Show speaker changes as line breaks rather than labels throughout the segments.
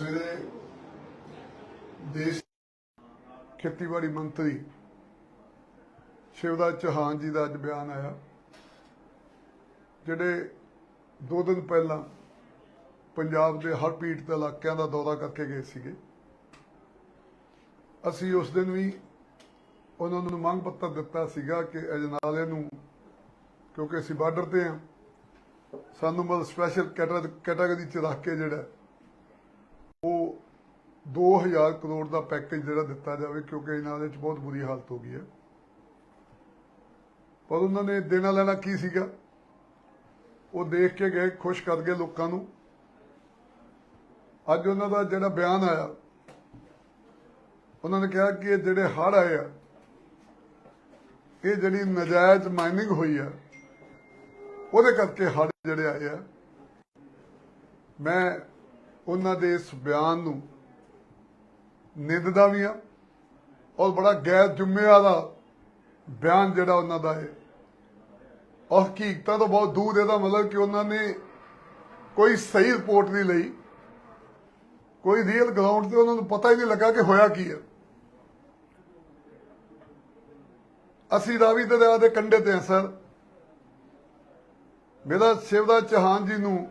ਸਵੇਰੇ ਦੇਸ਼ ਖੇਤੀਬਾੜੀ ਮੰਤਰੀ ਸ਼ਿਵਰਾਜ ਚੌਹਾਨ ਜੀ ਦਾ ਅੱਜ ਬਿਆਨ ਆਇਆ, ਜਿਹੜੇ ਦੋ ਦਿਨ ਪਹਿਲਾਂ ਪੰਜਾਬ ਦੇ ਹਰ ਪੀੜਤ ਇਲਾਕਿਆਂ ਦਾ ਦੌਰਾ ਕਰਕੇ ਗਏ ਸੀਗੇ, ਅਸੀਂ ਉਸ ਦਿਨ ਵੀ ਉਹਨਾਂ ਨੂੰ ਮੰਗ ਪੱਤਰ ਦਿੱਤਾ ਸੀਗਾ ਕਿ ਅਜਨਾਲੇ ਨੂੰ, ਕਿਉਂਕਿ ਅਸੀਂ ਬਾਰਡਰ ਤੇ ਹਾਂ, ਸਾਨੂੰ ਮਤਲਬ ਸਪੈਸ਼ਲ ਕੈਟਾਗਰੀ ਚ ਰੱਖ ਕੇ ਜਿਹੜਾ 2000 ਕਰੋੜ ਦਾ ਪੈਕੇਜ ਜਿਹੜਾ ਦਿੱਤਾ ਜਾਵੇ, ਕਿਉਂਕਿ ਇਹਨਾਂ ਦੇ ਵਿੱਚ ਬਹੁਤ ਬੁਰੀ ਹਾਲਤ ਹੋ ਗਈ ਹੈ। ਪਰ ਉਹਨਾਂ ਨੇ ਦੇਣਾ ਲੈਣਾ ਕੀ ਸੀਗਾ? ਉਹ ਦੇਖ ਕੇ ਗਏ, ਖੁਸ਼ ਕਰ ਗਏ ਲੋਕਾਂ ਨੂੰ। ਅੱਜ ਉਹਨਾਂ ਦਾ ਜਿਹੜਾ ਬਿਆਨ ਆਇਆ, ਉਹਨਾਂ ਨੇ ਕਿਹਾ ਕਿ ਇਹ ਜਿਹੜੇ ਹੜ੍ਹ ਆਏ ਆ, ਇਹ ਜਿਹੜੀ ਨਜਾਇਜ਼ ਮਾਈਨਿੰਗ ਹੋਈ ਆ, ਉਹਦੇ ਕਰਕੇ ਹੜ ਜਿਹੜੇ ਆਏ ਆ। ਮੈਂ ਉਹਨਾਂ ਦੇ ਇਸ ਬਿਆਨ ਨੂੰ ਨਿੰਦਦਾ ਵੀ ਆ। ਔਰ ਬੜਾ ਗੈਰ ਜ਼ਿੰਮੇਵਾਰ ਦਾ ਬਿਆਨ ਜਿਹੜਾ ਉਹਨਾਂ ਦਾ ਹੈ ਔਰ ਹਕੀਕਤਾਂ ਤੋਂ ਬਹੁਤ ਦੂਰ ਇਹਦਾ ਮਤਲਬ ਕਿ ਉਹਨਾਂ ਨੇ ਕੋਈ ਸਹੀ ਰਿਪੋਰਟ ਨਹੀਂ ਲਈ। ਕੋਈ ਰੀਅਲ ਗਰਾਊਂਡ ਤੇ ਉਹਨਾਂ ਨੂੰ ਪਤਾ ਹੀ ਨਹੀਂ ਲੱਗਾ ਕਿ ਹੋਇਆ ਕੀ ਹੈ ਅਸੀਂ ਰਾਵੀ ਦਰਿਆ ਦੇ ਕੰਢੇ ਤੇ ਹਾਂ, ਸਰ। ਮੇਰਾ ਸ਼ਿਵਰਾਜ ਚੌਹਾਨ ਜੀ ਨੂੰ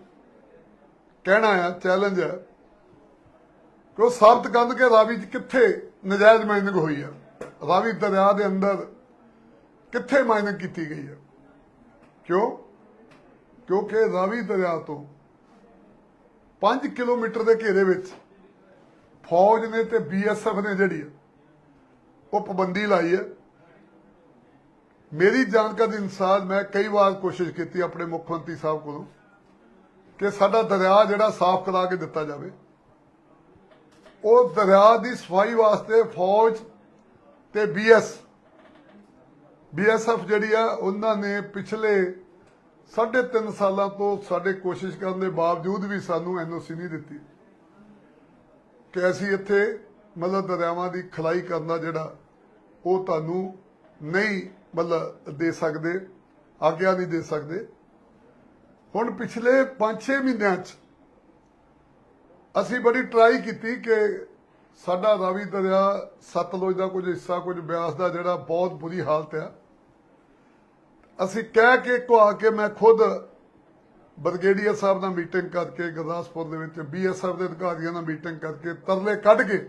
ਕਹਿਣਾ ਆ ਚੈਲੰਜ ਹੈ ਕਿ ਉਹ ਸਾਬਤ ਕਰਨ ਕਿ ਰਾਵੀ 'ਚ ਕਿੱਥੇ ਨਜਾਇਜ਼ ਮਾਈਨਿੰਗ ਹੋਈ ਹੈ ਰਾਵੀ ਦਰਿਆ ਦੇ ਅੰਦਰ ਕਿੱਥੇ ਮਾਈਨਿੰਗ ਕੀਤੀ ਗਈ ਹੈ ਕਿਉਂ? ਕਿਉਂਕਿ ਰਾਵੀ ਦਰਿਆ ਤੋਂ 5 ਕਿਲੋਮੀਟਰ ਦੇ ਘੇਰੇ ਵਿੱਚ ਫੌਜ ਨੇ ਤੇ ਬੀਐਸਐਫ ਨੇ ਜਿਹੜੀ ਉਹ ਪਾਬੰਦੀ ਲਾਈ ਹੈ ਮੇਰੀ ਜਾਣਕਾਰੀ ਅਨੁਸਾਰ ਮੈਂ ਕਈ ਵਾਰ ਕੋਸ਼ਿਸ਼ ਕੀਤੀ ਆਪਣੇ ਮੁੱਖ ਮੰਤਰੀ ਸਾਹਿਬ ਕੋਲੋਂ ਕਿ ਸਾਡਾ ਦਰਿਆ ਜਿਹੜਾ ਸਾਫ਼ ਕਰਾ ਕੇ ਦਿੱਤਾ ਜਾਵੇ। ਉਹ ਦਰਿਆ ਦੀ ਸਫ਼ਾਈ ਵਾਸਤੇ ਫੌਜ ਤੇ ਬੀਐਸ ਬੀਐਸਐਫ ਜਿਹੜੀ ਆ, ਉਹਨਾਂ ਨੇ ਪਿਛਲੇ ਸਾਢੇ ਤਿੰਨ ਸਾਲਾਂ ਤੋਂ ਸਾਡੇ ਕੋਸ਼ਿਸ਼ ਕਰਨ ਦੇ ਬਾਵਜੂਦ ਵੀ ਸਾਨੂੰ ਐਨਓਸੀ ਨਹੀਂ ਦਿੱਤੀ ਕਿ ਅਸੀਂ ਇੱਥੇ ਮਤਲਬ ਦਰਿਆਵਾਂ ਦੀ ਖਲਾਈ ਕਰਨਾ ਜਿਹੜਾ ਉਹ ਤੁਹਾਨੂੰ ਨਹੀਂ ਮਤਲਬ ਦੇ ਸਕਦੇ, ਆਗਿਆ ਨਹੀਂ ਦੇ ਸਕਦੇ। ਹੁਣ ਪਿਛਲੇ 5-6 ਮਹੀਨਿਆਂ 'ਚ ਅਸੀਂ ਬੜੀ ਟਰਾਈ ਕੀਤੀ ਕਿ ਸਾਡਾ ਰਾਵੀ ਦਰਿਆ ਸਤਲੁਜ ਦਾ ਕੁਝ ਹਿੱਸਾ, ਕੁਝ ਬਿਆਸ ਦਾ ਜਿਹੜਾ ਬਹੁਤ ਬੁਰੀ ਹਾਲਤ ਆ ਅਸੀਂ ਕਹਿ ਕੇ ਕੋ ਕੇ ਮੈਂ ਖੁਦ ਬਰਗੇਡੀਅਰ ਸਾਹਿਬ ਨਾਲ ਮੀਟਿੰਗ ਕਰਕੇ, ਗੁਰਦਾਸਪੁਰ ਦੇ ਵਿੱਚ ਬੀਐਸਐਫ ਦੇ ਅਧਿਕਾਰੀਆਂ ਨਾਲ ਮੀਟਿੰਗ ਕਰਕੇ ਤਰਲੇ ਕੱਢ ਕੇ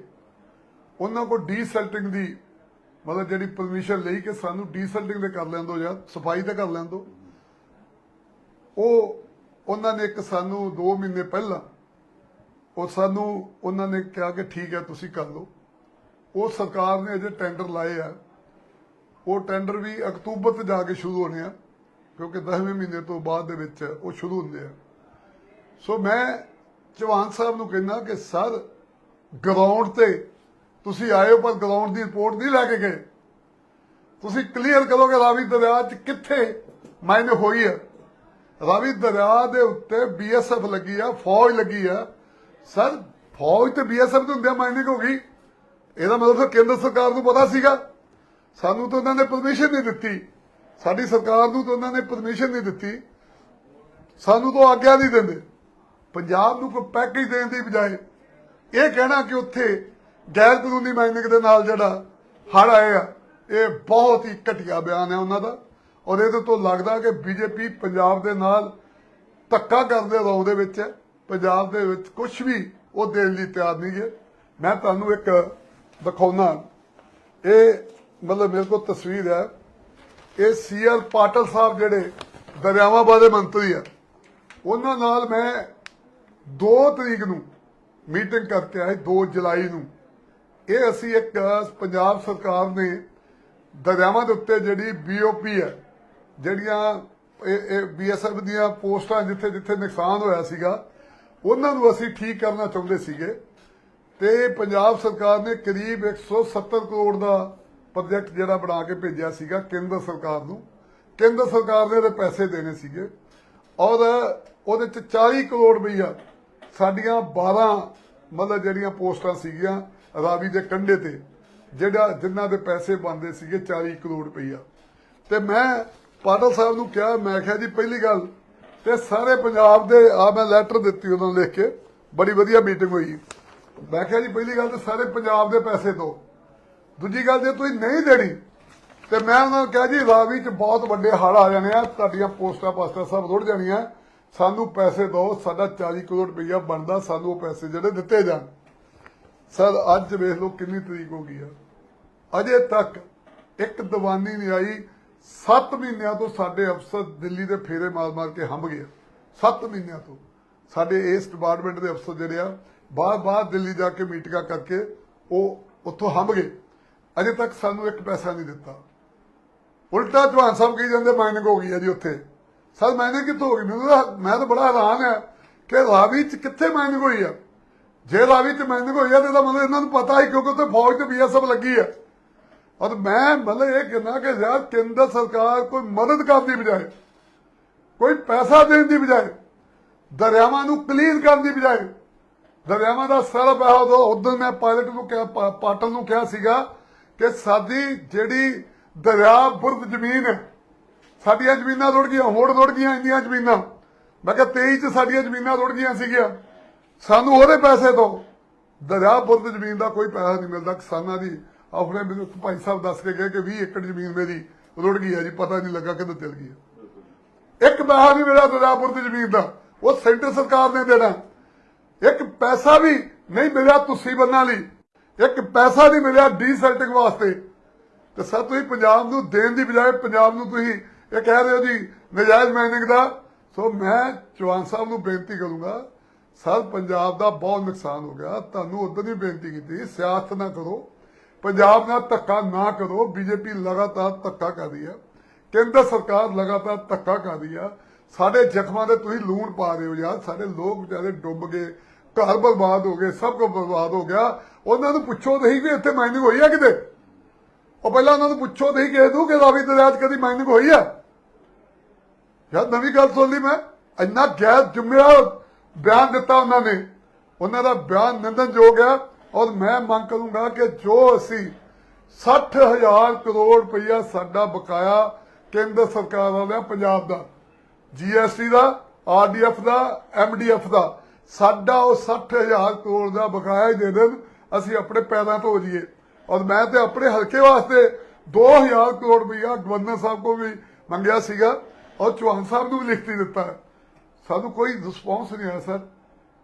ਉਹਨਾਂ ਕੋਲ ਡੀਸੈਲਟਿੰਗ ਦੀ ਮਤਲਬ ਜਿਹੜੀ ਪਰਮਿਸ਼ਨ ਲਈ ਕਿ ਸਾਨੂੰ ਡੀਸੈਲਟਿੰਗ ਤੇ ਕਰ ਲੈਣ ਦਿਓ ਜਾਂ ਸਫ਼ਾਈ ਤਾਂ ਕਰ ਲੈਣ ਦਿਓ। ਉਹ, ਉਹਨਾਂ ਨੇ ਇੱਕ ਸਾਨੂੰ 2 ਮਹੀਨੇ ਪਹਿਲਾਂ ਉਹ ਸਾਨੂੰ ਉਹਨਾਂ ਨੇ ਕਿਹਾ ਕਿ ਠੀਕ ਹੈ, ਤੁਸੀਂ ਕਰ ਲਓ। ਉਹ ਸਰਕਾਰ ਨੇ ਅਜੇ ਟੈਂਡਰ ਲਾਏ ਆ। ਉਹ ਟੈਂਡਰ ਵੀ ਅਕਤੂਬਰ ਤੇ ਜਾ ਕੇ ਸ਼ੁਰੂ ਹੋਣੇ ਆ, ਕਿਉਂਕਿ 10ਵੇਂ ਮਹੀਨੇ ਤੋਂ ਬਾਅਦ ਦੇ ਵਿੱਚ ਉਹ ਸ਼ੁਰੂ ਹੁੰਦੇ ਆ। ਸੋ ਮੈਂ ਚਵਾਨ ਸਾਹਿਬ ਨੂੰ ਕਹਿੰਦਾ ਕਿ, ਸਰ ਗਰਾਊਂਡ ਤੇ ਤੁਸੀਂ ਆਏ ਹੋ, ਪਰ ਗਰਾਊਂਡ ਦੀ ਰਿਪੋਰਟ ਨਹੀਂ ਲੈ ਕੇ ਗਏ। ਤੁਸੀਂ ਕਲੀਅਰ ਕਰੋ ਕਿ ਰਾਵੀ ਦਰਿਆ 'ਚ ਕਿੱਥੇ ਮਾਇਨੇ ਹੋਈ ਹੈ? ਰਾਵੀ ਦਰਿਆ ਦੇ ਉੱਤੇ ਬੀਐਸਐਫ ਲੱਗੀ ਆ, ਫੌਜ ਲੱਗੀ ਆ। ਸਰ, ਫੌਜ ਤੇ ਬੀਐਸਐਫ ਦੇ ਹੁੰਦਿਆਂ ਮਾਈਨਿੰਗ ਹੋ ਗਈ। ਇਹਦਾ ਮਤਲਬ ਫਿਰ ਕੇਂਦਰ ਸਰਕਾਰ ਨੂੰ ਪਤਾ ਸੀਗਾ। ਸਾਨੂੰ ਤਾਂ ਉਹਨਾਂ ਨੇ ਪਰਮਿਸ਼ਨ ਨਹੀਂ ਦਿੱਤੀ। ਸਾਡੀ ਸਰਕਾਰ ਨੂੰ ਤਾਂ ਉਹਨਾਂ ਨੇ ਪਰਮਿਸ਼ਨ ਨਹੀਂ ਦਿੱਤੀ। ਸਾਨੂੰ ਤਾਂ ਆਗਿਆ ਨਹੀਂ ਦਿੰਦੇ। ਪੰਜਾਬ ਨੂੰ ਕੋਈ ਪੈਕੇਜ ਦੇਣ ਦੀ ਬਜਾਏ ਇਹ ਕਹਿਣਾ ਕਿ ਉੱਥੇ ਗੈਰ ਕਾਨੂੰਨੀ ਮਾਈਨਿੰਗ ਦੇ ਨਾਲ ਜਿਹੜਾ ਹੜ ਆਏ ਆ, ਇਹ ਬਹੁਤ ਹੀ ਘਟੀਆ ਬਿਆਨ ਹੈ ਉਹਨਾਂ ਦਾ। ਔਰ ਇਹਦੇ ਤੋਂ ਲੱਗਦਾ ਕਿ ਬੀਜੇਪੀ ਪੰਜਾਬ ਦੇ ਨਾਲ ਧੱਕਾ ਕਰਦੇ ਰੌਂ ਦੇ ਵਿੱਚ ਹੈ। ਪੰਜਾਬ ਦੇ ਵਿੱਚ ਕੁਝ ਵੀ ਉਹ ਦੇਣ ਲਈ ਤਿਆਰ ਨਹੀਂ ਹੈ ਮੈਂ ਤੁਹਾਨੂੰ ਇੱਕ ਦਿਖਾਉਣਾ। ਇਹ ਮਤਲਬ ਮੇਰੇ ਕੋਲ ਤਸਵੀਰ ਹੈ। ਇਹ ਸੀਆਰ ਪਾਟਲ ਸਾਹਿਬ ਜਿਹੜੇ ਦਰਿਆਵਾਂ ਬਾਰੇ ਮੰਤਰੀ ਆ। ਉਹਨਾਂ ਨਾਲ ਮੈਂ 2 ਤਰੀਕ ਨੂੰ ਮੀਟਿੰਗ ਕਰਕੇ ਆਏ 2 ਜੁਲਾਈ ਨੂੰ। ਇਹ ਅਸੀਂ ਇੱਕ ਪੰਜਾਬ ਸਰਕਾਰ ਨੇ ਦਰਿਆਵਾਂ ਦੇ ਉੱਤੇ ਜਿਹੜੀ ਬੀਓਪੀ ਹੈ, ਜਿਹੜੀਆਂ ਇਹ ਇਹ ਬੀਐਸਐਫ ਦੀਆਂ ਪੋਸਟਾਂ ਜਿੱਥੇ ਜਿੱਥੇ ਨੁਕਸਾਨ ਹੋਇਆ ਸੀਗਾ ਉਹਨਾਂ ਨੂੰ ਅਸੀਂ ਠੀਕ ਕਰਨਾ ਚਾਹੁੰਦੇ ਸੀਗੇ ਤੇ ਪੰਜਾਬ ਸਰਕਾਰ ਨੇ ਕਰੀਬ 170 ਕਰੋੜ ਦਾ ਪ੍ਰੋਜੈਕਟ ਜਿਹੜਾ ਬਣਾ ਕੇ ਭੇਜਿਆ ਸੀਗਾ ਕੇਂਦਰ ਸਰਕਾਰ ਨੂੰ। ਕੇਂਦਰ ਸਰਕਾਰ ਨੇ ਇਹਦੇ ਪੈਸੇ ਦੇਣੇ ਸੀਗੇ। ਔਰ ਉਹਦੇ ਚ 40 ਕਰੋੜ ਰੁਪਈਆ ਸਾਡੀਆਂ 12 ਮਤਲਬ ਜਿਹੜੀਆਂ ਪੋਸਟਾਂ ਸੀਗੀਆਂ ਰਾਵੀ ਦੇ ਕੰਢੇ ਤੇ, ਜਿਹੜਾ ਜਿਨ੍ਹਾਂ ਦੇ ਪੈਸੇ ਬਣਦੇ ਸੀਗੇ 40 ਕਰੋੜ ਰੁਪਈਆ। ਤੇ ਮੈਂ ਪਾਟਲ ਸਾਹਿਬ ਨੂੰ ਕਿਹਾ, ਮੈਂ ਕਿਹਾ ਜੀ, ਪਹਿਲੀ ਗੱਲ ਤੇ ਸਾਰੇ ਪੰਜਾਬ ਦੇ, ਆ ਮੈਂ ਲੈਟਰ ਦਿੱਤੀ ਉਹਨਾਂ ਨੂੰ ਲਿਖ ਕੇ, ਬੜੀ ਵਧੀਆ ਮੀਟਿੰਗ ਹੋਈ। ਮੈਂ ਕਿਹਾ ਜੀ, ਪਹਿਲੀ ਗੱਲ ਤਾਂ ਸਾਰੇ ਪੰਜਾਬ ਦੇ ਪੈਸੇ ਦਿਓ ਦੂਜੀ ਗੱਲ ਜੇ ਤੁਸੀਂ ਨਹੀਂ ਦੇਣੀ, ਤੇ ਮੈਂ ਉਹਨਾਂ ਨੂੰ ਕਿਹਾ ਜੀ ਰਾਵੀ ਚ ਬਹੁਤ ਵੱਡੇ ਹੜ ਆ ਜਾਣੇ ਆ, ਤੁਹਾਡੀਆਂ ਪੋਸਟਾਂ ਪਾਸਟਾਂ ਸਭ ਰੁੜ ਜਾਣੀਆਂ। ਸਾਨੂੰ ਪੈਸੇ ਦਿਓ ਸਾਡਾ 40 ਕਰੋੜ ਰੁਪਈਆ ਬਣਦਾ, ਸਾਨੂੰ ਉਹ ਪੈਸੇ ਜਿਹੜੇ ਦਿੱਤੇ ਜਾਣ। ਸਰ, ਅੱਜ ਵੇਖ ਲਓ ਕਿੰਨੀ ਤਰੀਕ ਹੋ ਗਈ ਆ। ਅਜੇ ਤੱਕ ਇੱਕ ਦੀਵਾਨੀ ਨਹੀਂ ਆਈ 7 ਮਹੀਨਿਆਂ ਤੋਂ ਸਾਡੇ ਅਫਸਰ ਦਿੱਲੀ ਦੇ ਫੇਰੇ ਮਾਰ-ਮਾਰ ਕੇ ਹੰਬ ਗਏ 7 ਮਹੀਨਿਆਂ ਤੋਂ। ਸਾਡੇ ਇਸ ਡਿਪਾਰਟਮੈਂਟ ਦੇ ਅਫਸਰ ਜਿਹੜੇ ਆ ਬਾਰ-ਬਾਰ ਦਿੱਲੀ ਜਾ ਕੇ ਮੀਟਿੰਗਾਂ ਕਰਕੇ ਉਹ ਉੱਥੋਂ ਹੰਭ ਗਏ। ਅਜੇ ਤੱਕ ਸਾਨੂੰ ਇੱਕ ਪੈਸਾ ਨਹੀਂ ਦਿੱਤਾ। ਉਲਟਾ ਜਵਾਨ ਸਾਹਿਬ ਕਹੀ ਜਾਂਦੇ ਮਾਈਨਿੰਗ ਹੋ ਗਈ ਹੈ ਜੀ ਉੱਥੇ। ਸਰ ਮਾਈਨਿੰਗ ਕਿੱਥੋਂ ਹੋ ਗਈ? ਮੈਨੂੰ ਮੈਂ ਤਾਂ ਬੜਾ ਹੈਰਾਨ ਆ ਕਿ ਰਾਵੀ ਚ ਕਿੱਥੇ ਮਾਈਨਿੰਗ ਹੋਈ ਆ? ਜੇ ਰਾਵੀ ਚ ਮਾਈਨਿੰਗ ਹੋਈ ਆ, ਤੇ ਇਹਦਾ ਮਤਲਬ ਇਹਨਾਂ ਨੂੰ ਪਤਾ ਹੀ, ਕਿਉਂਕਿ ਉੱਥੇ ਫੌਜ ਤੇ ਬੀਐਸਐਫ ਲੱਗੀ ਆ। ਔਰ ਮੈਂ ਮਤਲਬ ਇਹ ਕਹਿੰਦਾ ਕਿ ਯਾਰ ਕੇਂਦਰ ਸਰਕਾਰ ਕੋਈ ਮਦਦ ਕਰਨ ਦੀ ਬਜਾਏ, ਕੋਈ ਪੈਸਾ ਦੇਣ ਦੀ ਬਜਾਏ, ਦਰਿਆਵਾਂ ਨੂੰ ਕਲੀਨ ਕਰਨ ਦੀ ਬਜਾਏ, ਦਰਿਆਵਾਂ ਦਾ ਸਾਰਾ ਪੈਸਾ ਉਦੋਂ ਉਦੋਂ ਮੈਂ ਪਾਇਲਟ ਨੂੰ ਕਿਹਾ ਪਾਟਲ ਨੂੰ ਕਿਹਾ ਸੀਗਾ ਕਿ ਸਾਡੀ ਜਿਹੜੀ ਦਰਿਆ ਬੁਰਦ ਜ਼ਮੀਨ ਹੈ, ਸਾਡੀਆਂ ਜ਼ਮੀਨਾਂ ਰੁੜ ਗਈਆਂ ਹੁਣ ਰੁੜ ਗਈਆਂ ਇੰਨੀਆਂ ਜ਼ਮੀਨਾਂ। ਮੈਂ ਕਿਹਾ 23 ਚ ਸਾਡੀਆਂ ਜ਼ਮੀਨਾਂ ਰੁੜ ਗਈਆਂ ਸੀਗੀਆਂ। ਸਾਨੂੰ ਉਹਦੇ ਪੈਸੇ ਦਿਓ। ਦਰਿਆ ਬੁਰਦ ਜ਼ਮੀਨ ਦਾ ਕੋਈ ਪੈਸਾ ਨਹੀਂ ਮਿਲਦਾ ਕਿਸਾਨਾਂ ਦੀ। ਆਪਣੇ ਮੈਨੂੰ ਭਾਈ ਸਾਹਿਬ ਦੱਸ ਕੇ ਗਏ ਕਿ 20 ਏਕੜ ਜ਼ਮੀਨ ਮੇਰੀ ਰੁੜ ਗਈ ਹੈ ਜੀ, ਪਤਾ ਨਹੀਂ ਲੱਗਾ ਕਿੱਧਰ ਚਲ ਗਈ ਹੈ। ਇੱਕ ਪੈਸਾ ਨਹੀਂ ਮਿਲਿਆ ਦਰਿਆ ਬੁਰਦ ਜ਼ਮੀਨ ਦਾ, ਉਹ ਸੈਂਟਰ ਸਰਕਾਰ ਨੇ ਦੇਣਾ। ਇੱਕ ਪੈਸਾ ਵੀ ਨਹੀਂ ਮਿਲਿਆ ਤੁਸੀਂ ਬੰਨਾਂ ਲਈ। ਇੱਕ ਪੈਸਾ ਨਹੀਂ ਮਿਲਿਆ ਡੀਸੈਲਟਿੰਗ ਵਾਸਤੇ। ਤੇ ਸਰ, ਤੁਸੀਂ ਪੰਜਾਬ ਨੂੰ ਦੇਣ ਦੀ ਬਜਾਏ ਪੰਜਾਬ ਨੂੰ ਤੁਸੀਂ ਇਹ ਕਹਿ ਰਹੇ ਹੋ ਜੀ, ਨਜਾਇਜ਼ ਮਾਈਨਿੰਗ ਦਾ। ਸੋ ਮੈਂ ਚੌਹਾਨ ਸਾਹਿਬ ਨੂੰ ਬੇਨਤੀ ਕਰੂੰਗਾ, ਸਰ, ਪੰਜਾਬ ਦਾ ਬਹੁਤ ਨੁਕਸਾਨ ਹੋ ਗਿਆ। ਤੁਹਾਨੂੰ ਉਦੋਂ ਵੀ ਬੇਨਤੀ ਕੀਤੀ, ਸਿਆਸਤ ਨਾ ਕਰੋ। ਪੰਜਾਬ ਨਾਲ ਧੱਕਾ ਨਾ ਕਰੋ ਬੀਜੇਪੀ ਲਗਾਤਾਰ ਧੱਕਾ ਕਰ ਰਹੀ ਹੈ। ਕੇਂਦਰ ਸਰਕਾਰ ਲਗਾਤਾਰ ਧੱਕਾ ਕਰ ਰਹੀ ਆ ਸਾਡੇ ਜ਼ਖਮਾਂ ਤੇ ਤੁਸੀਂ ਲੂਣ ਪਾ ਰਹੇ ਹੋ ਯਾਰ, ਸਾਡੇ ਲੋਕ ਵਿਚਾਰੇ ਡੁੱਬ ਗਏ, ਘਰ ਬਰਬਾਦ ਹੋ ਗਏ, ਸਭ ਕੁਝ ਬਰਬਾਦ ਹੋ ਗਿਆ। ਉਹਨਾਂ ਨੂੰ ਪੁੱਛੋ ਨਹੀਂ ਵੀ ਇੱਥੇ ਮਾਈਨਿੰਗ ਹੋਈ ਆ ਕਿਤੇ? ਉਹ ਪਹਿਲਾਂ ਉਹਨਾਂ ਨੂੰ ਪੁੱਛੋ ਨਹੀਂ ਕਿ ਦੂ ਕਿ ਰਾਵੀ ਦਰਿਆ 'ਚ ਕਦੀ ਮਾਈਨਿੰਗ ਹੋਈ ਆ ਯਾਰ ਨਵੀਂ ਗੱਲ ਸੁਣ ਲਈ ਮੈਂ। ਇੰਨਾ ਗੈਰ ਜ਼ਿੰਮੇਵਾਰ ਬਿਆਨ ਦਿੱਤਾ ਉਹਨਾਂ ਨੇ। ਉਹਨਾਂ ਦਾ ਬਿਆਨ ਨਿੰਦਨਯੋਗ ਹੈ। ਔਰ ਮੈਂ ਮੰਗ ਕਰੂੰਗਾ ਕਿ ਜੋ ਅਸੀਂ 60000 ਕਰੋੜ ਰੁਪਈਆ ਸਾਡਾ ਬਕਾਇਆ ਕੇਂਦਰ ਸਰਕਾਰ ਵਾਲਿਆ, ਪੰਜਾਬ ਦਾ ਜੀਐਸਟੀ ਦਾ ਆਰਡੀਐਫ ਦਾ ਐਮਡੀਐਫ ਦਾ, ਸਾਡਾ ਉਹ 60000 ਕਰੋੜ ਦਾ ਬਕਾਇਆ ਦੇ ਦੇਣ, ਅਸੀਂ ਆਪਣੇ ਪੈਰਾਂ ਤੋਂ ਹੋ ਜਾਈਏ। ਔਰ ਮੈਂ ਤੇ ਆਪਣੇ ਹਲਕੇ ਵਾਸਤੇ 2000 ਕਰੋੜ ਰੁਪਈਆ ਗਵਰਨਰ ਸਾਹਿਬ ਕੋ ਵੀ ਮੰਗਿਆ ਸੀਗਾ, ਔਰ ਚੌਹਾਨ ਸਾਹਿਬ ਨੂੰ ਵੀ ਲਿਖਤੀ ਦਿੱਤਾ। ਸਾਨੂੰ ਕੋਈ ਰਿਸਪੌਂਸ ਨਹੀਂ ਆਇਆ, ਸਰ।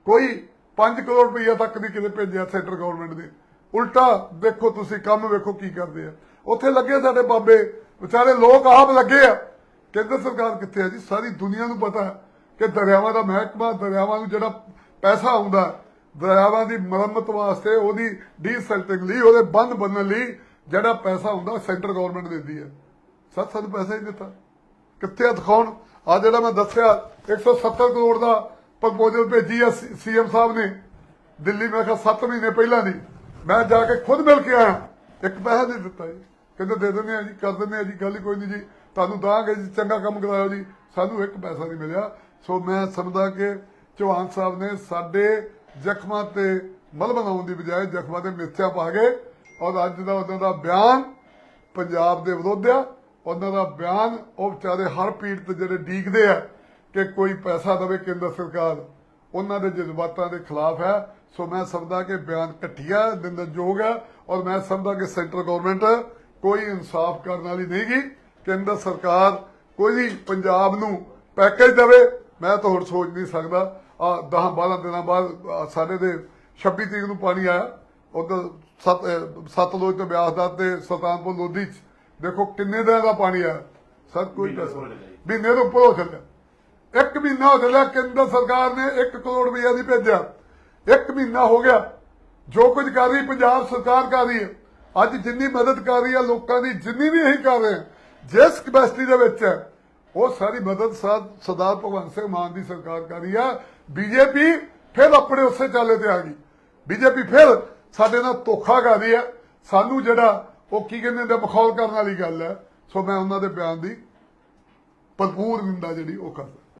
ਕੋਈ 5 ਕਰੋੜ ਰੁਪਈਆ ਤੱਕ ਨਹੀਂ ਕਿਤੇ ਭੇਜਿਆ ਸੈਂਟਰ ਗਵਰਨਮੈਂਟ ਨੇ। ਉਲਟਾ ਦੇਖੋ ਤੁਸੀਂ ਕੰਮ ਵੇਖੋ ਕੀ ਕਰਦੇ ਆ। ਉੱਥੇ ਲੱਗੇ ਸਾਡੇ ਬਾਬੇ, ਵਿਚਾਰੇ ਲੋਕ ਆਪ ਲੱਗੇ ਆ। ਕੇਂਦਰ ਸਰਕਾਰ ਕਿੱਥੇ ਆ ਜੀ? ਸਾਰੀ ਦੁਨੀਆ ਨੂੰ ਪਤਾ ਕਿ ਦਰਿਆਵਾਂ ਦਾ ਮਹਿਕਮਾ, ਦਰਿਆਵਾਂ ਨੂੰ ਜਿਹੜਾ ਪੈਸਾ ਆਉਂਦਾ ਦਰਿਆਵਾਂ ਦੀ ਮੁਰੰਮਤ ਵਾਸਤੇ ਉਹਦੀ ਡੀਸੈਲਟਿੰਗ ਲਈ, ਉਹਦੇ ਬੰਦ ਬੰਨਣ ਲਈ ਜਿਹੜਾ ਪੈਸਾ ਹੁੰਦਾ ਸੈਂਟਰ ਗਵਰਨਮੈਂਟ ਦਿੰਦੀ ਹੈ। ਸਰ ਸਾਨੂੰ ਪੈਸਾ ਹੀ ਨਹੀਂ ਦਿੱਤਾ। ਕਿੱਥੇ ਆ ਦਿਖਾਉਣ? ਆ ਜਿਹੜਾ ਮੈਂ ਦੱਸਿਆ 170 ਕਰੋੜ ਦਾ ਪ੍ਰਪੋਜ਼ਲ ਭੇਜੀ ਆ ਸੀਐਮ ਸਾਹਿਬ ਨੇ। ਦਿੱਲੀ ਮੈਂ ਕਿਹਾ 7 ਮਹੀਨੇ ਪਹਿਲਾਂ ਦੀ। ਮੈਂ ਜਾ ਕੇ ਖੁਦ ਮਿਲ ਕੇ ਆਇਆ। ਇੱਕ ਪੈਸਾ ਨਹੀਂ ਦਿੱਤਾ ਜੀ। ਕਹਿੰਦੇ ਦੇ ਦਿੰਦੇ ਆ ਜੀ, ਕਰ ਦਿੰਦੇ ਆ ਜੀ, ਗੱਲ ਕੋਈ ਨਹੀਂ ਜੀ। ਤੁਹਾਨੂੰ ਦਾਂਗੇ ਜੀ, ਚੰਗਾ ਕੰਮ ਕਰਾਇਓ ਜੀ। ਸਾਨੂੰ ਇੱਕ ਪੈਸਾ ਨਹੀਂ ਮਿਲਿਆ। ਸੋ ਮੈਂ ਸਮਝਦਾ ਕਿ ਚੌਹਾਨ ਸਾਹਿਬ ਨੇ ਸਾਡੇ ਜ਼ਖਮਾਂ ਤੇ ਮਲ ਬਣਾਉਣ ਦੀ ਬਜਾਏ ਜ਼ਖਮਾਂ ਤੇ ਮਿਰਚਾਂ ਪਾ ਕੇ ਔਰ ਅੱਜ ਦਾ ਉਹਨਾਂ ਦਾ ਬਿਆਨ ਪੰਜਾਬ ਦੇ ਵਿਰੁੱਧ ਆ। ਉਹਨਾਂ ਦਾ ਬਿਆਨ ਉਹ ਵਿਚਾਰੇ ਹਰ ਪੀੜਤ ਜਿਹੜੇ ਡੀਕਦੇ ਆ ਕਿ ਕੋਈ ਪੈਸਾ ਦੇਵੇ ਕੇਂਦਰ ਸਰਕਾਰ ਉਹਨਾਂ ਦੇ ਜਜ਼ਬਾਤਾਂ ਦੇ ਖਿਲਾਫ ਹੈ। ਸੋ ਮੈਂ ਸਮਝਦਾ ਕਿ ਬਿਆਨ ਘਟੀਆ ਨਿੰਦਨਯੋਗ ਹੈ ਔਰ ਮੈਂ ਸਮਝਦਾ ਕਿ ਸੈਂਟਰ ਗਵਰਨਮੈਂਟ ਕੋਈ ਇਨਸਾਫ ਕਰਨ ਵਾਲੀ ਨਹੀਂ ਗੀ। ਕੇਂਦਰ ਸਰਕਾਰ ਕੋਈ ਵੀ ਪੰਜਾਬ ਨੂੰ ਪੈਕੇਜ ਦੇਵੇ ਮੈਂ ਤਾਂ ਹੁਣ ਸੋਚ ਨਹੀਂ ਸਕਦਾ। ਆ 10 12 ਦਿਨਾਂ ਬਾਅਦ ਸਾਡੇ ਦੇ 26 ਤਰੀਕ ਨੂੰ ਪਾਣੀ ਆਇਆ। ਉਧਰ ਸਤ ਸਤਲੁਜ ਤੇ ਬਿਆਸ ਦਾ ਤੇ ਸੁਲਤਾਨਪੁਰ ਲੋਧੀ ਚ। ਦੇਖੋ ਕਿੰਨੇ ਦਿਨਾਂ ਦਾ ਪਾਣੀ ਆਇਆ। ਸਰ ਕੋਈ ਮਹੀਨੇ ਤੋਂ ਉੱਪਰ ਹੋ ਚੱਲਿਆ ਇੱਕ ਮਹੀਨਾ ਹੋ ਚੱਲਿਆ ਕੇਂਦਰ ਸਰਕਾਰ ਨੇ 1 ਕਰੋੜ ਰੁਪਇਆ ਨਹੀਂ ਭੇਜਿਆ। ਇੱਕ ਮਹੀਨਾ ਹੋ ਗਿਆ। ਜੋ ਕੁਝ ਕਰ ਰਹੀ ਪੰਜਾਬ ਸਰਕਾਰ ਕਰ ਰਹੀ ਹੈ। ਅੱਜ ਜਿੰਨੀ ਮਦਦ ਕਰ ਰਹੀ ਹੈ ਲੋਕਾਂ ਦੀ, ਜਿੰਨੀ ਵੀ ਅਸੀਂ ਕਰ ਰਹੇ ਹਾਂ, ਜਿਸ ਕਪੈਸਿਟੀ ਦੇ ਵਿੱਚ ਉਹ ਸਾਰੀ ਮਦਦ ਸਰਦਾਰ ਭਗਵੰਤ ਸਿੰਘ ਮਾਨ ਦੀ ਸਰਕਾਰ ਕਰ ਰਹੀ ਹੈ ਬੀਜੇਪੀ ਫਿਰ ਆਪਣੇ ਉਸੇ ਚਾਲੇ ਤੇ ਆ ਗਈ। ਬੀਜੇਪੀ ਫਿਰ ਸਾਡੇ ਨਾਲ ਧੋਖਾ ਕਰ ਰਹੀ ਹੈ। ਸਾਨੂੰ ਜਿਹੜਾ ਉਹ ਕੀ ਕਹਿੰਦੇ ਨੇ ਮਖੌਲ ਕਰਨ ਵਾਲੀ ਗੱਲ ਹੈ। ਸੋ ਮੈਂ ਉਹਨਾਂ ਦੇ ਬਿਆਨ ਦੀ ਭਰਪੂਰ ਨਿੰਦਾ ਜਿਹੜੀ ਉਹ ਕਰਦਾ।